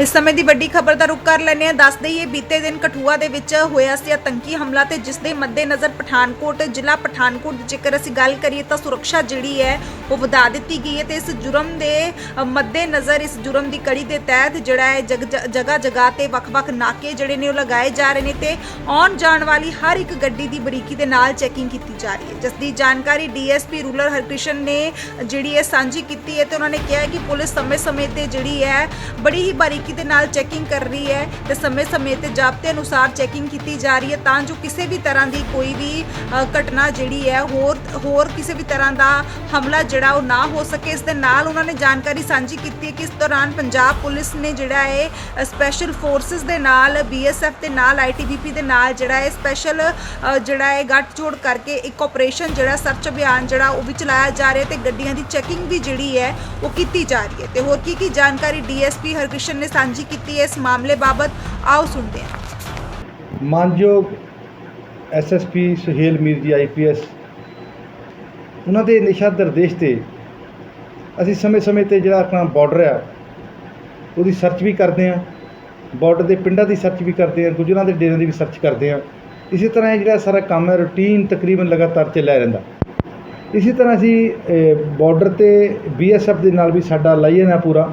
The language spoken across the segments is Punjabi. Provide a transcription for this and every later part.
ਇਸ ਸਮੇਂ ਦੀ ਵੱਡੀ ਖਬਰ ਦਾ ਰੁਕ ਕਰ ਲੈਂਦੇ ਹਾਂ। ਦੱਸ ਦਈਏ, ਬੀਤੇ ਦਿਨ ਕਠੂਆ ਦੇ ਵਿੱਚ ਹੋਇਆ ਸੀ ਆਤੰਕੀ ਹਮਲਾ ਤੇ ਜਿਸ ਦੇ ਮੱਦੇਨਜ਼ਰ ਪਠਾਨਕੋਟ, ਜ਼ਿਲ੍ਹਾ ਪਠਾਨਕੋਟ ਦੀ ਜੇਕਰ ਅਸੀਂ ਗੱਲ ਕਰੀਏ ਤਾਂ ਸੁਰੱਖਿਆ ਜਿਹੜੀ ਹੈ ਉਹ ਵਧਾ ਦਿੱਤੀ ਗਈ ਹੈ ਤੇ ਇਸ ਜੁਰਮ ਦੇ ਮੱਦੇਨਜ਼ਰ ਇਸ ਜੁਰਮ ਦੀ ਕੜੀ ਦੇ ਤਹਿਤ ਜਿਹੜਾ ਹੈ ਜਗ- ਜ- ਜਗ੍ਹਾ ਜਗ੍ਹਾ ਤੇ ਵੱਖ-ਵੱਖ ਨਾਕੇ ਜਿਹੜੇ ਨੇ ਉਹ ਲਗਾਏ ਜਾ ਰਹੇ ਨੇ ਤੇ ਆਉਣ ਜਾਣ ਵਾਲੀ ਹਰ ਇੱਕ ਗੱਡੀ ਦੀ ਬਰੀਕੀ ਦੇ ਨਾਲ ਚੈਕਿੰਗ ਕੀਤੀ ਜਾ ਰਹੀ ਹੈ। ਜਿਸ ਦੀ ਜਾਣਕਾਰੀ ਡੀਐਸਪੀ ਰੂਰਲ ਹਰਕ੍ਰਿਸ਼ਨ ਨੇ ਜਿਹੜੀ ਹੈ ਸਾਂਝੀ ਕੀਤੀ ਹੈ ਤੇ ਉਹਨਾਂ ਨੇ ਕਿਹਾ ਕਿ ਪੁਲਿਸ ਸਮੇਂ-ਸਮੇਂ ਤੇ ਜਿਹੜੀ ਹੈ ਬੜੀ ਹੀ ਬਾਰੀਕੀ ਦੇ ਨਾਲ ਚੈਕਿੰਗ ਕਰ ਰਹੀ ਹੈ ਤੇ ਸਮੇਂ-ਸਮੇਂ ਤੇ ਜ਼ਾਬਤੇ ਅਨੁਸਾਰ ਚੈਕਿੰਗ ਕੀਤੀ ਜਾ ਰਹੀ ਹੈ ਤਾਂ ਜੋ ਕਿਸੇ ਵੀ ਤਰ੍ਹਾਂ ਦੀ ਕੋਈ ਵੀ ਘਟਨਾ ਜਿਹੜੀ ਹੈ ਹੋਰ ਹੋਰ ਕਿਸੇ ਵੀ ਤਰ੍ਹਾਂ ਦਾ ਹਮਲਾ ਜਿਹੜਾ ਉਹ ਨਾ ਹੋ ਸਕੇ। ਇਸ ਦੇ ਨਾਲ ਉਹਨਾਂ ਨੇ ਜਾਣਕਾਰੀ ਸਾਂਝੀ ਕੀਤੀ ਹੈ ਕਿ ਇਸ ਦੌਰਾਨ ਪੰਜਾਬ ਪੁਲਿਸ ਨੇ ਜਿਹੜਾ ਹੈ ਸਪੈਸ਼ਲ ਫੋਰਸਸ ਦੇ ਨਾਲ ਬੀਐਸਐਫ ਦੇ ਨਾਲ ਆਈਟੀਬੀਪੀ ਦੇ ਨਾਲ ਜਿਹੜਾ ਹੈ ਸਪੈਸ਼ਲ ਜਿਹੜਾ ਹੈ ਗੱਠਜੋੜ ਕਰਕੇ ਇੱਕ ਆਪਰੇਸ਼ਨ ਜਿਹੜਾ ਸਰਚ ਅਭਿਆਨ ਜਿਹੜਾ ਉਹ ਵੀ ਚਲਾਇਆ ਜਾ ਰਿਹਾ ਤੇ ਗੱਡੀਆਂ ਦੀ ਚੈਕਿੰਗ ਵੀ ਜਿਹੜੀ ਹੈ ਉਹ ਕੀਤੀ ਜਾ ਰਹੀ ਹੈ। ਤੇ ਹੋਰ ਕੀ ਕੀ ਜਾਣਕਾਰੀ ਡੀਐਸਪੀ ਹਰਕ੍ਰਿਸ਼ਨ ਨੇ ਸਾਂਝੀ ਕੀਤੀ ਹੈ ਇਸ ਮਾਮਲੇ ਬਾਬਤ ਆਓ ਸੁਣਦੇ ਹਾਂ। ਮਾਨਯੋਗ ਐਸਐਸਪੀ ਸੁਹੇਲ ਮੀਰ ਜੀ ਆਈਪੀਐਸ ਉਹਨਾਂ ਦੇ ਨਿਸ਼ਾ ਨਿਰਦੇਸ਼ ਤੇ ਅਸੀਂ ਸਮੇਂ-ਸਮੇਂ ਤੇ ਜਿਹੜਾ ਆਪਣਾ ਬਾਰਡਰ ਆ, ਉਹਦੀ ਸਰਚ ਵੀ ਕਰਦੇ ਆ ਬਾਰਡਰ ਦੇ ਪਿੰਡਾਂ ਦੀ ਸਰਚ ਵੀ ਕਰਦੇ ਆ ਗੁਜਰਾਂ ਦੇ ਡੇਰਿਆਂ ਦੀ ਵੀ ਸਰਚ ਕਰਦੇ ਆ ਇਸੇ ਤਰ੍ਹਾਂ ਇਹ ਜਿਹੜਾ ਸਾਰਾ ਕੰਮ ਹੈ ਰੂਟੀਨ ਤਕਰੀਬਨ ਲਗਾਤਾਰ ਚੱਲਿਆ ਰਹਿੰਦਾ। ਇਸੇ ਤਰ੍ਹਾਂ ਅਸੀਂ ਬਾਰਡਰ ਤੇ ਬੀਐਸਐਫ ਦੇ ਨਾਲ ਵੀ ਸਾਡਾ ਲਾਈਨ ਆ ਪੂਰਾ।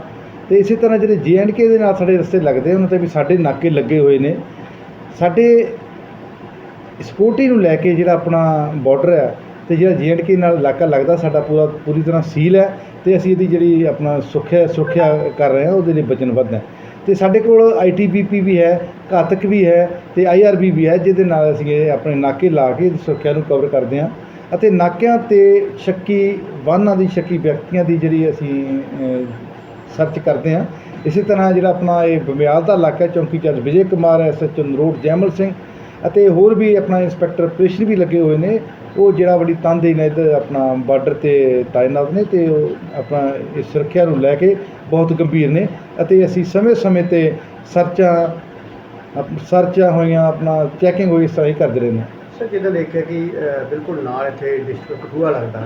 ਤੇ ਇਸੇ ਤਰ੍ਹਾਂ ਜਿਹੜੇ ਜੀਐਨਕੇ ਦੇ ਨਾਲ ਸਾਡੇ ਰਸਤੇ ਲੱਗਦੇ ਉਹਨਾਂ ਤੇ ਵੀ ਸਾਡੇ ਨਾਕੇ ਲੱਗੇ ਹੋਏ ਨੇ। ਸਾਡੇ ਸਪੋਰਟੀ ਨੂੰ ਲੈ ਕੇ ਜਿਹੜਾ ਆਪਣਾ ਬਾਰਡਰ ਹੈ ਤੇ ਜਿਹੜਾ ਜੀਐਨਕੇ ਨਾਲ ਇਲਾਕਾ ਲੱਗਦਾ, ਸਾਡਾ ਪੂਰਾ, ਪੂਰੀ ਤਰ੍ਹਾਂ ਸੀਲ ਹੈ ਤੇ ਅਸੀਂ ਇਹਦੀ ਜਿਹੜੀ ਆਪਣਾ ਸੁਰੱਖਿਆ ਸੁਰੱਖਿਆ ਕਰ ਰਹੇ ਹਾਂ ਉਹਦੇ ਲਈ ਵਚਨਬੱਧ ਹੈ। ਤੇ ਸਾਡੇ ਕੋਲ ਆਈਟੀਬੀਪੀ ਵੀ ਹੈ, ਘਾਤਕ ਵੀ ਹੈ ਤੇ ਆਈਆਰਬੀ ਵੀ ਹੈ, ਜਿਹਦੇ ਨਾਲ ਅਸੀਂ ਇਹ ਆਪਣੇ ਨਾਕੇ ਲਾ ਕੇ ਸੁਰੱਖਿਆ ਨੂੰ ਕਵਰ ਕਰਦੇ ਹਾਂ। ਅਤੇ ਨਾਕਿਆਂ ਤੇ ਸ਼ੱਕੀ ਵਾਹਨਾਂ ਦੀ, ਸ਼ੱਕੀ ਵਿਅਕਤੀਆਂ ਦੀ ਜਿਹੜੀ ਅਸੀਂ ਸਰਚ ਕਰਦੇ ਹਾਂ। ਇਸੇ ਤਰ੍ਹਾਂ ਜਿਹੜਾ ਆਪਣਾ ਇਹ ਬਮਿਆਲ ਦਾ ਇਲਾਕਾ ਚੌਂਕੀ ਚਾਰਜ ਵਿਜੇ ਕੁਮਾਰ ਐਸਐਚਓ ਨਰੋਟ ਜੈਮਲ ਸਿੰਘ ਅਤੇ ਹੋਰ ਵੀ ਆਪਣਾ ਇੰਸਪੈਕਟਰ ਆਪਰੇਸ਼ਨ ਵੀ ਲੱਗੇ ਹੋਏ ਨੇ। ਉਹ ਜਿਹੜਾ ਬੜੀ ਤਨਦੇਹੀ ਨੇ ਇੱਧਰ ਆਪਣਾ ਬਾਰਡਰ ਤੇ ਤਾਇਨਾਤ ਨੇ ਤੇ ਉਹ ਆਪਣਾ ਇਸ ਸੁਰੱਖਿਆ ਨੂੰ ਲੈ ਕੇ ਬਹੁਤ ਗੰਭੀਰ ਨੇ ਅਤੇ ਅਸੀਂ ਸਮੇਂ-ਸਮੇਂ ਤੇ ਸਰਚਾਂ ਸਰਚਾਂ ਹੋਈਆਂ, ਆਪਣਾ ਚੈਕਿੰਗ ਹੋਈ ਇਸ ਤਰ੍ਹਾਂ ਹੀ ਕਰਦੇ ਰਹਿੰਦੇ ਹਾਂ। ਸਰ ਜਿੱਦਾਂ ਦੇਖਿਆ ਕਿ ਬਿਲਕੁਲ ਨਾਲ ਇੱਥੇ ਡਿਸਟ੍ਰਿਕਟ ਕਠੂਆ ਲੱਗਦਾ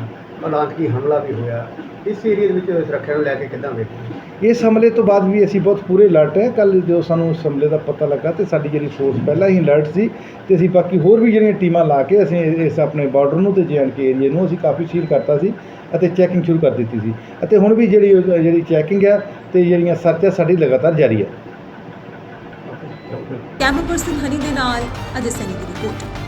ਹਾਲਾਂਕਿ ਹਮਲਾ ਵੀ ਹੋਇਆ ਇਸ ਏਰੀਆ ਦੇ ਵਿੱਚ ਸੁਰੱਖਿਆ ਨੂੰ ਲੈ ਕੇ ਕਿੱਦਾਂ ਵੇਖਦੇ ਇਸ ਹਮਲੇ ਤੋਂ ਬਾਅਦ ਵੀ ਅਸੀਂ ਬਹੁਤ ਪੂਰੇ ਅਲਰਟ ਹੈ। ਕੱਲ ਜੋ ਸਾਨੂੰ ਇਸ ਹਮਲੇ ਦਾ ਪਤਾ ਲੱਗਾ ਤੇ ਸਾਡੀ ਜਿਹੜੀ ਫੋਰਸ ਪਹਿਲਾਂ ਹੀ ਅਲਰਟ ਸੀ ਤੇ ਅਸੀਂ ਬਾਕੀ ਹੋਰ ਵੀ ਜਿਹੜੀਆਂ ਟੀਮਾਂ ਲਾ ਕੇ ਅਸੀਂ ਇਸ ਆਪਣੇ ਬਾਰਡਰ ਨੂੰ ਤੇ ਕੇ ਏਰੀਏ ਨੂੰ ਅਸੀਂ ਕਾਫੀ ਸੀਲ ਕਰਤਾ ਸੀ ਅਤੇ ਚੈਕਿੰਗ ਸ਼ੁਰੂ ਕਰ ਦਿੱਤੀ ਸੀ। ਅਤੇ ਹੁਣ ਵੀ ਜਿਹੜੀ ਉਹ- ਜਿਹੜੀ ਚੈਕਿੰਗ ਹੈ ਤੇ ਜਿਹੜੀਆਂ ਸਰਚ ਹੈ ਸਾਡੀ ਲਗਾਤਾਰ ਜਾਰੀ ਹੈ। ਕੈਮਰਾ ਪਰਸਨ ਹਨੀ ਦੇ ਨਾਲ ਅਜੇ ਸੈਨੀ ਦੀ ਰਿਪੋਰਟ